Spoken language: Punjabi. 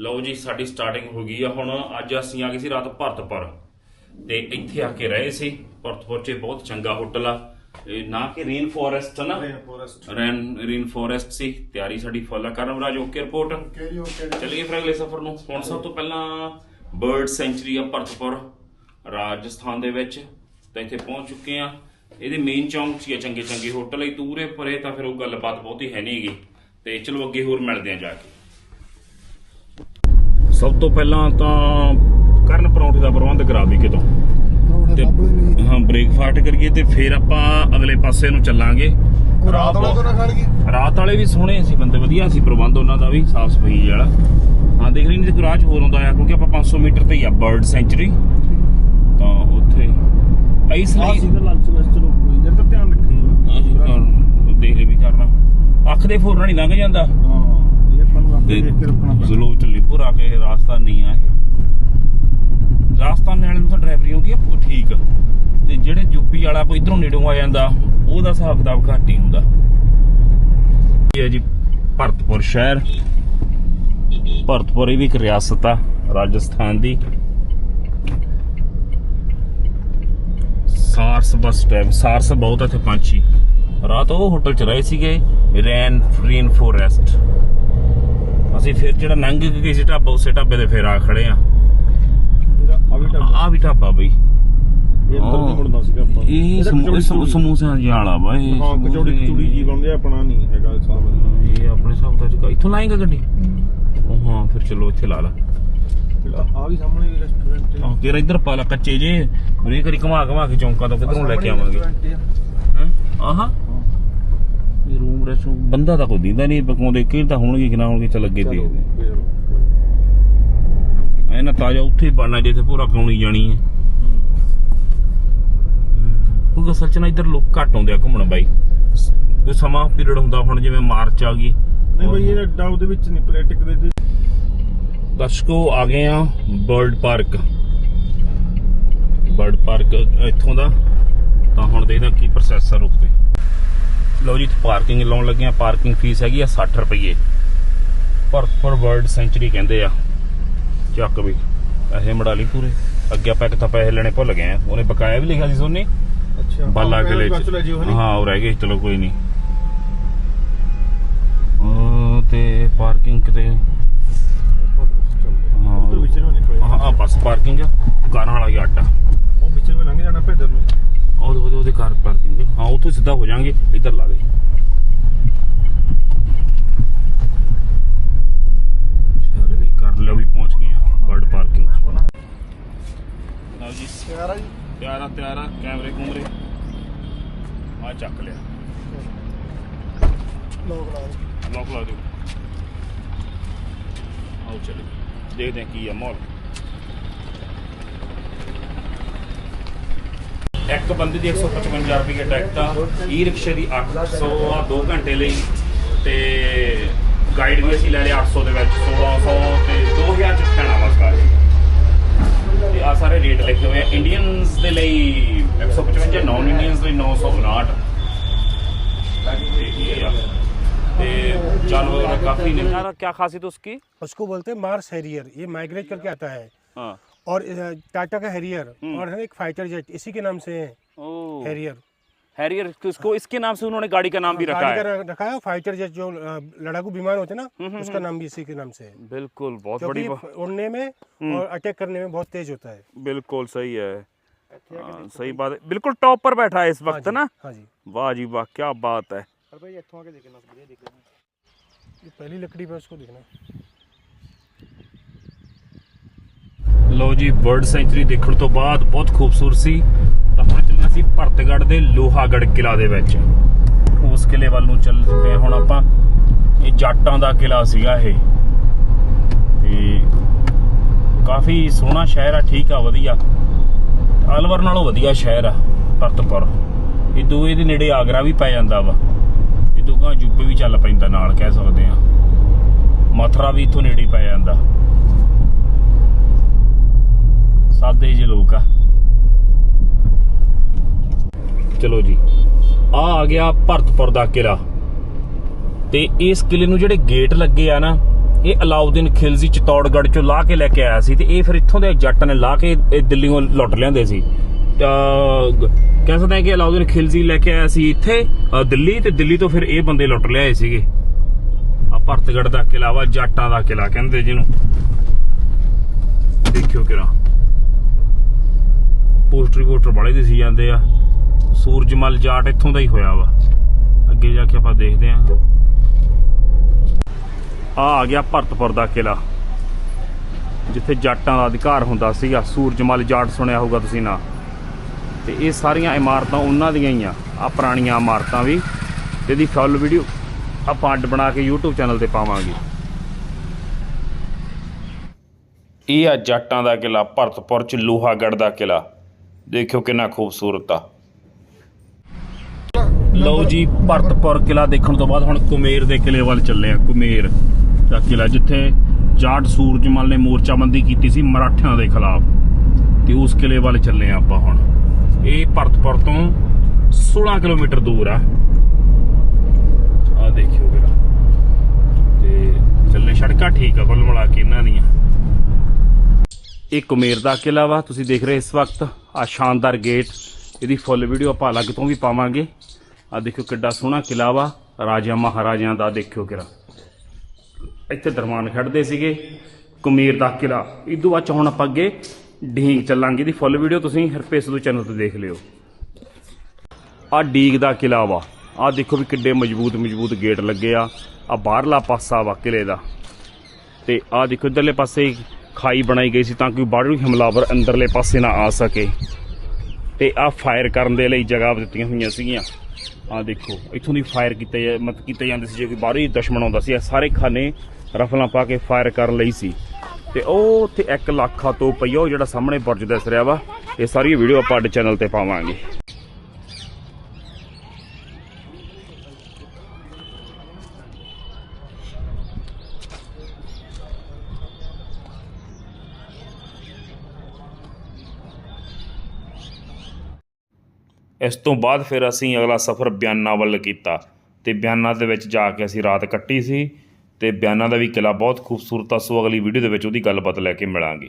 ਲਓ ਜੀ ਸਾਡੀ ਸਟਾਰਟਿੰਗ ਹੋ ਗਈ ਆ ਹੁਣ। ਅੱਜ ਅਸੀਂ ਆ ਗਏ ਸੀ ਰਾਤ ਭਰਤਪੁਰ ਤੇ ਇੱਥੇ ਆ ਕੇ ਰਹੇ ਸੀ। ਭਰਤਪੁਰ 'ਚ ਬਹੁਤ ਚੰਗਾ ਹੋਟਲ ਆ। ਇਹ ਨਾ ਕਿ ਰੇਨ ਫੋਰੈਸਟ ਨਾ? ਫੋਰੈਸਟ ਰੇਨ ਰੇਨ ਫੋਰੈਸਟ ਸੀ। ਤਿਆਰੀ ਸਾਡੀ ਫੁੱਲ ਆ ਕਰਮਰਾਜ ਓਕੇ ਰਿਪੋਰਟ ਚਲਿਏ ਫਿਰ ਅਗਲੇ ਸਫ਼ਰ ਨੂੰ। ਹੁਣ ਸਭ ਤੋਂ ਪਹਿਲਾਂ ਬਰਡ ਸੈਂਚਰੀ ਆ ਭਰਤਪੁਰ ਰਾਜਸਥਾਨ ਦੇ ਵਿੱਚ। ਤਾਂ ਇੱਥੇ ਪਹੁੰਚ ਚੁੱਕੇ ਆ। ਇਹਦੇ ਮੇਨ ਚੌਂਕ 'ਚ ਚੰਗੇ ਚੰਗੇ ਹੋਟਲ। ਹੀ ਦੂਰੇ ਪਰੇ ਤਾਂ ਫਿਰ ਉਹ ਗੱਲਬਾਤ ਬਹੁਤੀ ਹੈ ਨਹੀਂਗੀ ਤੇ ਚਲੋ ਅੱਗੇ ਹੋਰ ਮਿਲਦੇ ਆ ਜਾ ਕੇ। ਸਭ ਤੋਂ ਪਹਿਲਾਂ ਤਾਂ ਕਰਨ ਪਰੌਂਠੇ ਦਾ ਪ੍ਰਬੰਧ ਕਰਾ ਵੀ ਕਿਤੋਂ ਤੇ ਹਾਂ ਬ੍ਰੇਕਫਾਸਟ ਕਰੀਏ ਤੇ ਫਿਰ ਆਪਾਂ ਅਗਲੇ ਪਾਸੇ ਨੂੰ ਚੱਲਾਂਗੇ। ਰਾਤ ਵਾਲਾ ਤਾਂ ਨਾ ਖੜ ਗਈ ਰਾਤ ਵਾਲੇ ਵੀ ਸੋਹਣੇ ਸੀ ਬੰਦੇ ਵਧੀਆ ਸੀ ਪ੍ਰਬੰਧ ਉਹਨਾਂ ਦਾ ਵੀ ਸਾਫ਼ ਸਫ਼ਾਈ ਵਾਲਾ। ਹਾਂ ਦੇਖ ਲਈ ਨਹੀਂ ਤੇ ਰਾਜ ਹੋਰ ਆਉਂਦਾ ਆ ਕਿਉਂਕਿ ਆਪਾਂ 500 ਮੀਟਰ ਤੇ ਹੀ ਆ ਬਰਡ ਸੈਂਚਰੀ ਤਾਂ ਉੱਥੇ ਇਸ ਲਈ ਲੰਚ ਵੈਸਟ ਜਦ ਤੱਕ ਧਿਆਨ ਰੱਖੀ। ਦੇਖ ਲਈ ਵੀ ਕਰਨਾ। ਅੱਖ ਦੇ ਫੋਰਨਾ ਨਹੀਂ ਲੰਘ ਜਾਂਦਾ। ਜ਼ਲੂਰ ਢਲੀਪੁਰ ਆ ਕੇ ਰਾਸਤਾ ਨਹੀਂ ਆ ਇਹ ਰਾਜਸਥਾਨ ਵਾਲੇ ਨੂੰ ਤਾਂ ਡਰਾਈਵਰੀ ਆਉਂਦੀ ਆ ਉਹ ਠੀਕ। ਤੇ ਜਿਹੜੇ ਯੂਪੀ ਵਾਲਾ ਕੋਈ ਇਧਰੋਂ ਨੇੜੋਂ ਆ ਜਾਂਦਾ ਉਹਦਾ ਹਿਸਾਬ ਕਿਤਾਬ ਘੱਟ ਹੀ ਹੁੰਦਾ। ਇਹ ਹੈ ਜੀ ਭਰਤਪੁਰ ਸ਼ਹਿਰ। ਭਰਤਪੁਰ ਇਹ ਵੀ ਇੱਕ ਰਿਆਸਤ ਆ ਰਾਜਸਥਾਨ ਦੀ। ਸਾਰਸ ਬੱਸ ਸਟੈਪ ਸਾਰਸ ਬਹੁਤ ਇੱਥੇ ਪੰਛੀ। ਰਾਤ ਉਹ ਹੋਟਲ ਚ ਰਹੇ ਸੀਗੇ ਰੈਨ ਰੇਨ ਫੋਰੈਸਟ ਅਸੀਂ ਫਿਰ ਜਿਹੜਾ ਲੰਘ ਕੇ ਗਏ ਸੀ ਢਾਬਾ ਉਸੇ ਢਾਬੇ ਤੇ ਫਿਰ ਆ ਖੜੇ ਆ। ਆ ਵੀ ਟੱਪ ਆ ਵੀ ਢਾਬਾ ਬਈ। ਇਹ ਅੰਦਰ ਨਹੀਂ ਮੁੜਨਾ ਸੀਗਾ ਆਪਾਂ। ਇਹ। ਸਮੋਸਿਆਂ ਦੀ ਆਲਾ ਵਾ ਇਹ ਹਾਂ ਕਚੌੜੀ ਕਚੌੜੀ ਜੀ ਬਣਦੇ ਆਪਣਾ ਨਹੀਂ ਹੈਗਾ ਹਿਸਾਬ ਇਹ ਆਪਣੇ ਹਿਸਾਬ ਦਾ ਚੁਕਾ ਇੱਥੋਂ ਲਾਏਗਾ ਗੱਡੀ? ਉਹ ਹਾਂ ਫਿਰ ਚਲੋ ਇੱਥੇ ਲਾ ਲਾ। ਆ ਵੀ ਸਾਹਮਣੇ ਵੀ ਰੈਸਟੋਰੈਂਟ ਆਹ ਤੇਰਾ ਇੱਧਰ ਪਾ ਲਾ ਕੱਚੇ ਜੇ। ਕਰੀ ਘਮਾ ਘਮਾ ਕੇ ਚੌਂਕਾਂ ਤੋਂ ਕਿਧਰੋਂ ਲੈ ਕੇ ਆਵਾਂਗੇ। ਹੈਂ? ਆਹਾ। ਇਹ ਰੂਮ ਰੈਸਟ ਬੰਦਾ ਤਾਂ ਕੋਈ ਦਿੰਦਾ ਨਹੀਂ ਪਕਾਉਂਦੇ ਕਿ ਤਾਂ ਹੋਣਗੇ ਕਿ ਨਾ ਹੋਣਗੇ ਚੱਲ ਅੱਗੇ ਦੇ ਐ ਨਾ ਤਾਜਾ ਉੱਥੇ ਬਣਨਾ ਜਿੱਥੇ ਪੂਰਾ ਕੌਣੀ ਜਾਣੀ ਹੈ। ਕਿਉਂਕਿ ਅਸਲ ਚ ਨਾ ਇੱਧਰ ਲੋਕ ਘੱਟ ਆਉਂਦੇ ਆ ਘੁੰਮਣ ਬਾਈ। ਕੋਈ ਸਮਾਂ ਪੀਰੀਅਡ ਹੁੰਦਾ ਹੁਣ ਜਿਵੇਂ ਮਾਰਚ ਆ ਗਈ। ਨਹੀਂ ਬਈ ਇਹ ਅੱਡਾ ਉਹਦੇ ਵਿੱਚ ਨਹੀਂ ਪ੍ਰੈਕਟਿਕ ਦੇ ਦੇ ਦਰਸ਼ਕੋ ਆ ਗਏ ਆ ਬਰਡ ਪਾਰਕ। ਬਰਡ ਪਾਰਕ ਇੱਥੋਂ ਦਾ। ਤਾਂ ਹੁਣ ਦੇਖਦਾ ਕੀ ਪ੍ਰੋਸੈਸ ਆ ਰੁਕਦੇ ਲਓ ਜੀ ਪਾਰਕਿੰਗ ਲਾਉਣ ਲੱਗੇ ਆ ਪਾਰਕਿੰਗ ਫੀਸ ਹੈਗੀ ਆ 60 ਰੁਪਏ ਪਰ ਪਰ ਬਰਡ ਸੈਂਚਰੀ ਕਹਿੰਦੇ ਆ ਚੱਕ ਵੀ ਪੈਸੇ ਮੜਾ ਲਈ ਪੂਰੇ। ਅੱਗੇ ਆਪਾਂ ਇੱਕ ਤਾਂ ਪੈਸੇ ਲੈਣੇ ਭੁੱਲ ਗਏ ਆ। ਉਹਨੇ ਬਕਾਇਆ ਵੀ ਲਿਖਿਆ ਸੀ ਸੋਨੇ? ਅੱਛਾ ਬਾਲਾ ਕਿਲੇ ਹਾਂ ਉਹ ਰਹਿ ਗਏ ਚਲੋ ਕੋਈ ਨਹੀਂ। ਤੇ ਪਾਰਕਿੰਗ ਤੇ ਹਾਂ ਆ ਬੱਸ ਪਾਰਕਿੰਗ ਆ। ਕਾਰਾਂ ਵਾਲਾ ਹੀ ਅੱਡਾ ਉਹ ਵਿਚਰ ਨੂੰ ਲੰਘ ਜਾਣਾ ਭੇਦਰ ਨੂੰ ਉਹਦੇ ਉਹਦੇ ਉਹਦੇ ਕਾਰ ਪਾਰਕਿੰਗ ਹਾਂ ਉੱਥੋਂ ਸਿੱਧਾ ਹੋ ਜਾਾਂਗੇ ਇੱਧਰ ਲਾ ਦੇ। ਚਲ ਵੀ ਕਰ ਲਿਆ ਵੀ ਪਹੁੰਚ ਗਏ ਆ ਬਰਡ ਪਾਰਕਿੰਗ ਲਓ ਜੀ। ਯਾਰਾ ਜੀ ਤਿਆਰਾ ਤਿਆਰਾ ਕੈਮਰੇ ਕੂਮਰੇ। ਆ ਚੱਕ ਲਿਆ ਲੋਕ ਲਾ ਲੋਕ ਲਾ ਦਿਓ ਆਓ ਚਲੋ ਦੇਖਦੇ ਹਾਂ ਕੀ ਆ ਮਾਹੌਲ ਇੱਕ ਬੰਦੇ ਦੀ 155 ਰੁਪਏ ਟਿਕਟ ਆ। ਈ ਰਿਕਸ਼ੇ ਦੀ 800 ਆ 2 ਘੰਟੇ ਲਈ। ਤੇ ਗਾਈਡ ਵੀ ਅਸੀਂ ਲੈ ਲਿਆ 800 ਦੇ ਵਿੱਚ 1600 ਤੇ 2000 ਚ ਖਾਣਾ ਵਸਦਾ ਤੇ ਆ ਸਾਰੇ ਰੇਟ ਲਿਖੇ ਹੋਏ ਆ। ਇੰਡੀਅਨਸ ਦੇ ਲਈ 155 ਨਾਨ ਇੰਡੀਅਨਸ ਲਈ 959 जानवर काफी नहीं क्या खासियत उसकी उसको बोलते हैं मार्स हैरियर ये माइग्रेट करके आता है और टाटा का हैरियर हम्म। और एक फाइटर जेट इसी के नाम से है। हैरियर हैरियर तो इसको इसके नाम से उन्होंने गाड़ी का नाम भी हाँ, रखा है। रखा है फाइटर जेट जो लड़ाकू विमान होते हैं ना हम्म, हम्म, उसका नाम भी इसी के नाम से है। बिल्कुल बहुत बड़ी उड़ने में और अटैक करने में बहुत तेज होता है। बिल्कुल सही है। आ, हाँ, सही बात है। बिल्कुल टॉप पर बैठा है इस हाँ वक्त ना। वाह जी वाह क्या बात है। पहली लकड़ी पे उसको देखना। ਲਓ ਜੀ ਬਰਡ ਸੈਂਚਰੀ ਦੇਖਣ ਤੋਂ ਬਾਅਦ ਬਹੁਤ ਖੂਬਸੂਰਤ ਸੀ। ਤਾਂ ਹੁਣ ਚੱਲਿਆ ਸੀ ਭਰਤਗੜ੍ਹ ਦੇ ਲੋਹਾਗੜ ਕਿਲਾ ਦੇ ਵਿੱਚ। ਉਸ ਕਿਲੇ ਵੱਲ ਨੂੰ ਚੱਲ ਪਏ ਹੁਣ ਆਪਾਂ ਇਹ ਜਾਟਾਂ ਦਾ ਕਿਲਾ ਸੀਗਾ ਇਹ। ਤੇ ਕਾਫੀ ਸੋਹਣਾ ਸ਼ਹਿਰ ਆ, ਠੀਕ ਆ, ਵਧੀਆ। ਅਲਵਰ ਨਾਲੋਂ ਵਧੀਆ ਸ਼ਹਿਰ ਆ, ਭਰਤਪੁਰ। ਇਹ ਦੋਏ ਦੇ ਨੇੜੇ ਆਗਰਾ ਵੀ ਪੈ ਜਾਂਦਾ ਵਾ। ਇਹ ਦੋਗਾ ਯੂਪੀ ਵੀ ਚੱਲ ਪੈਂਦਾ ਨਾਲ, ਕਹਿ ਸਕਦੇ ਆ ਮਥੁਰਾ ਵੀ ਇਥੋਂ ਨੇੜੇ ਪੈ ਜਾਂਦਾ। ਸਾਦੇ ਜਿਹੇ ਲੋਕ ਆ। ਚਲੋ ਜੀ, ਆ ਆ ਗਿਆ ਭਰਤਪੁਰ ਦਾ ਕਿਲਾ ਤੇ ਇਸ ਕਿਲੇ ਨੂੰ ਜਿਹੜੇ ਗੇਟ ਲੱਗੇ ਆ ਨਾ, ਇਹ ਅਲਾਉਦੀਨ ਖਿਲਜ਼ੀ ਚਤੌੜਗੜ੍ਹ ਚੋਂ ਲਾ ਕੇ ਲੈ ਕੇ ਆਇਆ ਸੀ ਤੇ ਇਹ ਫਿਰ ਇੱਥੋਂ ਦੇ ਜੱਟ ਨੇ ਲਾ ਕੇ ਇਹ ਦਿੱਲੀੋਂ ਲੁੱਟ ਲਿਆਂਦੇ ਸੀ। ਤਾਂ ਕਹਿ ਸਕਦੇ ਹਾਂ ਕਿ ਅਲਾਉਦੀਨ ਖਿਲਜ਼ੀ ਲੈ ਕੇ ਆਇਆ ਸੀ ਇੱਥੇ ਦਿੱਲੀ ਤੇ ਦਿੱਲੀ ਤੋਂ ਫਿਰ ਇਹ ਬੰਦੇ ਲੁੱਟ ਲਿਆਏ ਸੀਗੇ। ਆ ਭਰਤਗੜ੍ਹ ਦਾ ਕਿਲਾ ਵਾ, ਜੱਟਾਂ ਦਾ ਕਿਲਾ ਕਹਿੰਦੇ ਜਿਹਨੂੰ। ਦੇਖਿਓ ਕਿਰਾ ਪੋਸਟਰ ਪੋਸਟਰ ਵਾਲੇ ਦਿਸੀ ਜਾਂਦੇ ਆ। ਸੂਰਜਮਲ ਜਾਟ ਇੱਥੋਂ ਦਾ ਹੀ ਹੋਇਆ ਵਾ। ਅੱਗੇ ਜਾ ਕੇ ਆਪਾਂ ਦੇਖਦੇ ਆਂ। ਆ ਆ ਗਿਆ ਭਰਤਪੁਰ ਦਾ ਕਿਲਾ। ਜਿੱਥੇ ਜੱਟਾਂ ਦਾ ਅਧਿਕਾਰ ਹੁੰਦਾ ਸੀਗਾ। ਸੂਰਜਮਲ ਜਾਟ ਸੁਣਿਆ ਹੋਊਗਾ ਤੁਸੀਂ ਨਾ। ਤੇ ਇਹ ਸਾਰੀਆਂ ਇਮਾਰਤਾਂ ਉਹਨਾਂ ਦੀਆਂ ਹੀ ਆ। ਆ ਪੁਰਾਣੀਆਂ ਇਮਾਰਤਾਂ ਵੀ। ਇਹਦੀ ਫੁੱਲ ਵੀਡੀਓ ਆਪਾਂ ਅੱਡ ਬਣਾ ਕੇ YouTube ਚੈਨਲ ਤੇ ਪਾਵਾਂਗੇ। ਇਹ ਆ ਜੱਟਾਂ ਦਾ ਕਿਲਾ, ਭਰਤਪੁਰ ਚ ਲੋਹਾਗੜ੍ਹ ਦਾ ਕਿਲਾ। ਦੇਖਿਓ ਕਿੰਨਾ ਖੂਬਸੂਰਤ ਆ। ਲਓ ਜੀ, ਭਰਤਪੁਰ ਕਿਲਾ ਦੇਖਣ ਤੋਂ ਬਾਅਦ ਹੁਣ ਕੁਮੇਰ ਦੇ ਕਿਲੇ ਵੱਲ ਚੱਲੇ ਆ, ਕੁਮੇਰ ਦਾ ਕਿਲਾ ਜਿੱਥੇ ਜਾਟ ਸੂਰਜਮਲ ਨੇ ਮੋਰਚਾਬੰਦੀ ਕੀਤੀ ਸੀ ਮਰਾਠਿਆਂ ਦੇ ਖਿਲਾਫ। ਤੇ ਉਸ ਕਿਲੇ ਵੱਲ ਚੱਲੇ ਆ ਆਪਾਂ ਹੁਣ। ਇਹ ਭਰਤਪੁਰ ਤੋਂ 16 ਕਿਲੋਮੀਟਰ ਦੂਰ ਆ। ਆ ਦੇਖਿਓ ਕਿਰਾ ਤੇ ਚੱਲੇ ਸੜਕਾਂ, ਠੀਕ ਆ ਕੁੱਲ ਮਿਲਾ ਕੇ ਇਹਨਾਂ ਦੀਆਂ। ਇਹ ਕੁਮੇਰ ਦਾ ਕਿਲਾ ਵਾ, ਤੁਸੀਂ ਦੇਖ ਰਹੇ ਇਸ ਵਕਤ। ਆ ਸ਼ਾਨਦਾਰ ਗੇਟ। ਇਹਦੀ ਫੁੱਲ ਵੀਡੀਓ ਆਪਾਂ ਅਲੱਗ ਤੋਂ ਵੀ ਪਾਵਾਂਗੇ। ਆ ਦੇਖਿਓ ਕਿੱਡਾ ਸੋਹਣਾ ਕਿਲਾ ਵਾ। ਰਾਜਾ ਮਹਾਰਾਜਿਆਂ ਦਾ ਦੇਖਿਓ ਕਿਰਾ ਇੱਥੇ ਦਰਬਾਨ ਖੜਦੇ ਸੀਗੇ। ਕੁਮੇਰ ਦਾ ਕਿਲਾ ਇਦੋਂ ਬਾਅਦ 'ਚ ਹੁਣ ਆਪਾਂ ਅੱਗੇ ਢੀਂਗ ਚੱਲਾਂਗੇ। ਇਹਦੀ ਫੁੱਲ ਵੀਡੀਓ ਤੁਸੀਂ ਹਰਪੇਸ ਦੇ ਚੈਨਲ ਤੇ ਦੇਖ ਲਿਓ। ਆ ਡੀਗ ਦਾ ਕਿਲਾ ਵਾ। ਆ ਦੇਖੋ ਵੀ ਕਿੱਡੇ ਮਜ਼ਬੂਤ ਮਜ਼ਬੂਤ ਗੇਟ ਲੱਗੇ ਆ। ਆ ਬਾਹਰਲਾ ਪਾਸਾ ਵਾ ਕਿਲੇ ਦਾ। ਤੇ ਆ ਦੇਖੋ ਇਧਰਲੇ ਪਾਸੇ ਖਾਈ ਬਣਾਈ ਗਈ ਸੀ ਤਾਂ ਕਿ ਬਾਹਰੋਂ ਹਮਲਾਵਰ ਅੰਦਰਲੇ ਪਾਸੇ ਨਾ ਆ ਸਕੇ। ਤੇ ਆ ਫਾਇਰ ਕਰਨ ਦੇ ਲਈ ਜਗ੍ਹਾ ਦਿੱਤੀਆਂ ਹੋਈਆਂ ਸੀਗੀਆਂ। ਆ ਦੇਖੋ, ਇੱਥੋਂ ਦੀ ਫਾਇਰ ਕੀਤੇ ਮਤ ਕੀਤੇ ਜਾਂਦੇ ਸੀ, ਜੇ ਕੋਈ ਬਾਹਰੋਂ ਹੀ ਦੁਸ਼ਮਣ ਆਉਂਦਾ ਸੀ, ਇਹ ਸਾਰੇ ਖਾਨੇ ਰਫਲਾਂ ਪਾ ਕੇ ਫਾਇਰ ਕਰਨ ਲਈ ਸੀ। ਤੇ ਉਹ ਉੱਥੇ 1 ਲੱਖਾ ਤੋਂ ਪਈਆ ਉਹ ਜਿਹੜਾ ਸਾਹਮਣੇ ਬੁਰਜ ਦਿਸ ਰਿਹਾ ਵਾ, ਇਹ ਸਾਰੀ ਵੀਡੀਓ ਆਪਾਂ ਅੱਡ ਚੈਨਲ ਤੇ ਪਾਵਾਂਗੇ। ਇਸ ਤੋਂ ਬਾਅਦ ਫਿਰ ਅਸੀਂ ਅਗਲਾ ਸਫ਼ਰ ਬਿਆਨਾ ਵੱਲ ਕੀਤਾ ਤੇ ਬਿਆਨਾ ਦੇ ਵਿੱਚ ਜਾ ਕੇ ਅਸੀਂ ਰਾਤ ਕੱਟੀ ਸੀ ਤੇ ਬਿਆਨਾ ਦਾ ਵੀ ਕਿਲਾ ਬਹੁਤ ਖੂਬਸੂਰਤ ਆ, ਸੋ ਅਗਲੀ ਵੀਡੀਓ ਦੇ ਵਿੱਚ ਉਹਦੀ ਗੱਲਬਾਤ ਲੈ ਕੇ ਮਿਲਾਂਗੇ।